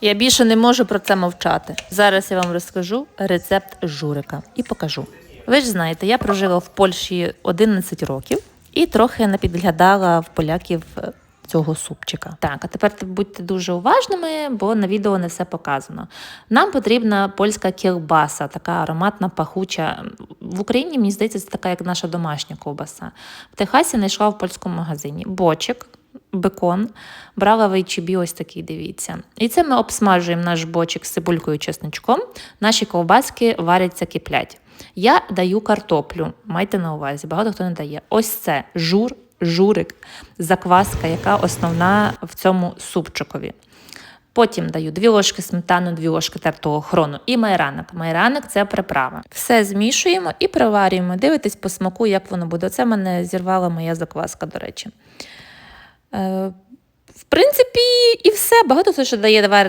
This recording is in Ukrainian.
Я більше не можу про це мовчати. Зараз я вам розкажу рецепт журика і покажу. Ви ж знаєте, я прожила в Польщі 11 років і трохи напідглядала в поляків е, цього супчика. Так, а тепер будьте дуже уважними, бо на відео не все показано. Нам потрібна польська кілбаса, така ароматна, пахуча. В Україні, мені здається, це така, як наша домашня ковбаса. В Техасі знайшла в польському магазині бочик, бекон, брала в H&B ось такий, дивіться. І це ми обсмажуємо наш бочик з цибулькою і чесничком. Наші ковбаски варяться, киплять. Я даю картоплю, майте на увазі, багато хто не дає. Ось це жур, журик, закваска, яка основна в цьому супчикові. Потім даю 2 ложки сметану, 2 ложки тертого хрону і майранок. Майранок це приправа. Все змішуємо і приварюємо. Дивитесь по смаку, як воно буде. Це мене зірвала моя закваска, до речі. Е, в принципі, і все. Багато все, що дає варене